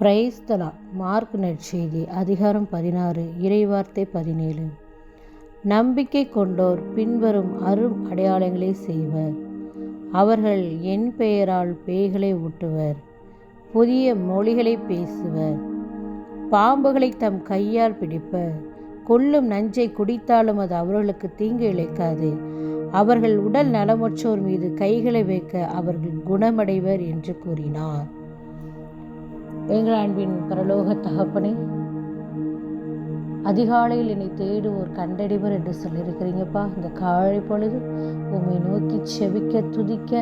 பிரைஸ்தலா mark நற்செய்தி அதிகாரம் பதினாறு இறைவார்த்தை பதினேழு. நம்பிக்கை கொண்டோர் பின்வரும் அரும் அடையாளங்களை செய்வர். அவர்கள் என் பெயரால் பேய்களை ஊட்டுவர். புதிய மொழிகளை பேசுவர். பாம்புகளை தம் கையால் பிடிப்பர். கொல்லும் நஞ்சை குடித்தாலும் அது அவர்களுக்கு தீங்கு இழைக்காது. அவர்கள் உடல் நலமற்றோர் மீது கைகளை வைக்க அவர்கள் குணமடைவர் என்று கூறினார். எங்கள் அன்பின் பரலோக தகப்பனே அதிகாலையில் என்னை தேடுவோர் கண்டடிவர் என்று சொல்லியிருக்கிறீங்கப்பா. இந்த காலை பொழுது உண்மை நோக்கி செவிக்க துதிக்க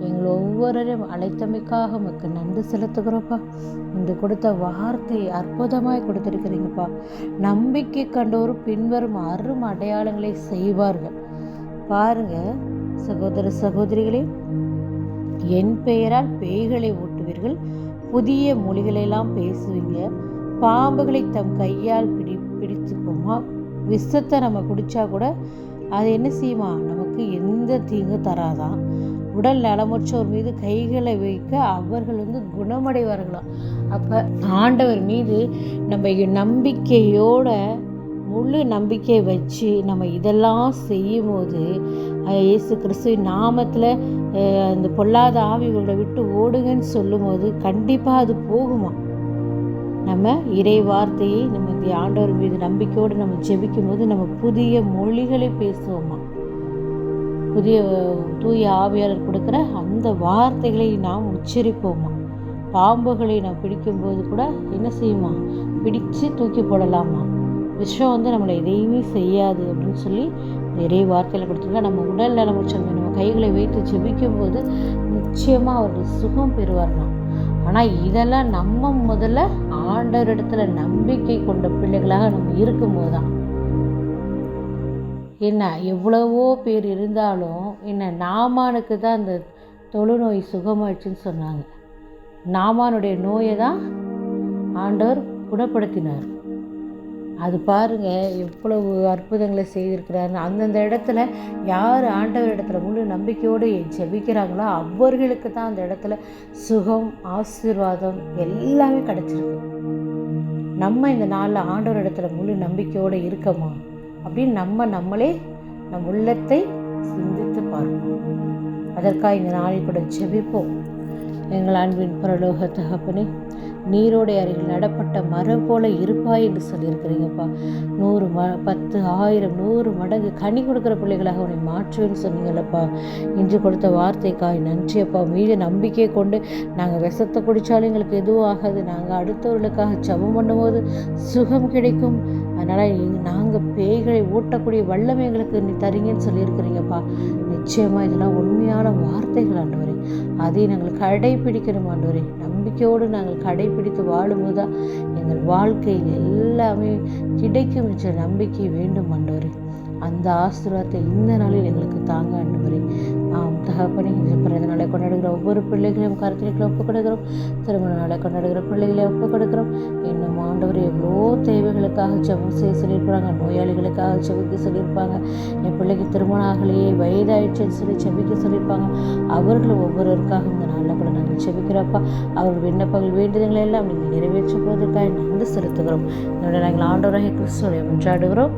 எங்கள் ஒவ்வொருவரையும் அழைத்தமைக்காக உமக்கு நன்றி செலுத்துகிறோப்பா. இந்த கொடுத்த வார்த்தை அற்புதமாய் கொடுத்துருக்கிறீங்கப்பா. நம்பிக்கை கண்டோரும் பின்வரும் அரும் அடையாளங்களை செய்வார்கள். பாருங்க சகோதர சகோதரிகளே என் பெயரால் பேய்களை ஓட்டுவீர்கள் புதிய மொழிகளெல்லாம் பேசுவீங்க. பாம்புகளை தம் கையால் பிடி பிடித்துக்குமா? விஷத்தை நம்ம குடித்தா கூட அது என்ன செய்யுமா? நமக்கு எந்த தீங்கும் தராதான் உடல் நலமுற்றோர் மீது கைகளை வைக்க அவர்கள் வந்து குணமடைவார்களாம் அப்போ ஆண்டவர் மீது நம்ம நம்பிக்கையோட முழு நம்பிக்கை வச்சு நம்ம இதெல்லாம் செய்யும் போது இயேசு கிறிஸ்துவின் நாமத்தில் அந்த பொல்லாத ஆவிகளை விட்டு ஓடுங்கன்னு சொல்லும்போது கண்டிப்பாக அது போகுமா? நம்ம இறை வார்த்தையை நம்ம இந்த ஆண்டவர் மீது நம்பிக்கையோடு நம்ம ஜெபிக்கும் போது நம்ம புதிய மொழிகளை பேசுவோமா? புதிய தூய ஆவியாளர் கொடுக்குற அந்த வார்த்தைகளை நாம் உச்சரிப்போமா? பாம்புகளை நாம் பிடிக்கும்போது கூட என்ன செய்யுமா? பிடிச்சு தூக்கி போடலாமா? விஷம் வந்து நம்மளை எதையுமே செய்யாது அப்படின்னு சொல்லி நிறைய வார்த்தையில் கொடுத்துருக்கா. நம்ம உடல் நலமுச்சம் நம்ம கைகளை வைத்து ஜெபிக்கும் போது நிச்சயமாக அவர்கள் சுகம் பெறுவார்களாம். ஆனால் இதெல்லாம் நம்ம முதல்ல ஆண்டவர் இடத்துல நம்பிக்கை கொண்ட பிள்ளைகளாக நம்ம இருக்கும்போது தான் என்ன எவ்வளவோ பேர் இருந்தாலும் என்ன நாமானுக்கு தான் அந்த தொழுநோய் சுகமாயிடுச்சுன்னு சொன்னாங்க. நாமானுடைய நோயை தான் ஆண்டவர் குணப்படுத்தினார். அது பாருங்க எவ்வளவு அற்புதங்களை செய்திருக்கிறாரு அந்தந்த இடத்துல யார் ஆண்டவர் இடத்துல முழு நம்பிக்கையோடு ஜெபிக்கிறாங்களோ அவர்களுக்கு தான் அந்த இடத்துல சுகம் ஆசீர்வாதம் எல்லாமே கிடச்சிருக்கு. நம்ம இந்த நாளில் ஆண்டவர் இடத்துல முழு நம்பிக்கையோடு இருக்கோமா? அப்படின்னு நம்ம நம்மளே நம் உள்ளத்தை சிந்தித்து பார்ப்போம். அதற்காக இந்த நாளில் கூட ஜெபிப்போம். எங்கள் அன்பின் பரலோக தகப்பனே நீரோடை அருகில் நடப்பட்ட மரம் போல இருப்பாய் என்று சொல்லியிருக்கிறீங்கப்பா. நூறு ம பத்து ஆயிரம் நூறு மடங்கு கனி கொடுக்குற பிள்ளைகளாக உன்னை மாற்றுவேன்னு சொன்னீங்களப்பா இன்று கொடுத்த வார்த்தைக்காய் நன்றியப்பா. மீது நம்பிக்கை கொண்டு நாங்கள் விஷத்தை குடித்தாலும் எங்களுக்கு எதுவும் ஆகாது. நாங்கள் அடுத்தவர்களுக்காக ஜபம் பண்ணும்போது சுகம் கிடைக்கும். அதனால் நாங்கள் பேய்களை ஊட்டக்கூடிய வல்லமை எங்களுக்கு நீ தரீங்கன்னு சொல்லியிருக்கிறீங்கப்பா. நிச்சயமாக இதெல்லாம் உண்மையான வார்த்தைகள் ஆண்டவரே. அதை நாங்கள் கடைபிடிக்கணும் ஆண்டவரே. நம்பிக்கையோடு நாங்கள் கடை கடைபிடித்து வாழும்போது தான் எங்கள் வாழ்க்கையில் எல்லாமே கிடைக்கும் என்ற நம்பிக்கை வேண்டும் ஆண்டவரே. அந்த ஆசீர்வாதத்தை இந்த நாளில் எங்களுக்கு தாங்க ஆண்டவரே. ஆம் தகப்பனி இந்த பிறந்த நாளை கொண்டாடுகிற ஒவ்வொரு பிள்ளைகளையும் கருத்துக்களை ஒப்புக்கொடுக்கிறோம். திருமண நாளை கொண்டாடுகிற பிள்ளைகளை ஒப்புக்கொடுக்கிறோம். இன்னும் ஆண்டவர் எவ்வளோ தேவைகளுக்காக ஜபம் செய்ய சொல்லியிருப்பாங்க நோயாளிகளுக்காக ஜபிக்க சொல்லியிருப்பாங்க. என் பிள்ளைக்கு திருமணம் ஆகலையே வயதாயிடுச்சுன்னு சொல்லி ஜபிக்க சொல்லியிருப்பாங்க. அவர்கள் ஒவ்வொருவருக்காக இந்த நாளில் கூட நாங்கள் ஜபிக்கிறப்பா அவர் விண்ணப்பங்கள் வேண்டுதல்களை எல்லாம் நீங்கள் நிறைவேற்றும் போதற்காக நன்றி செலுத்துகிறோம். என்னோட நாங்கள் ஆண்டவராக கிறிஸ்துவை கொண்டாடுகிறோம்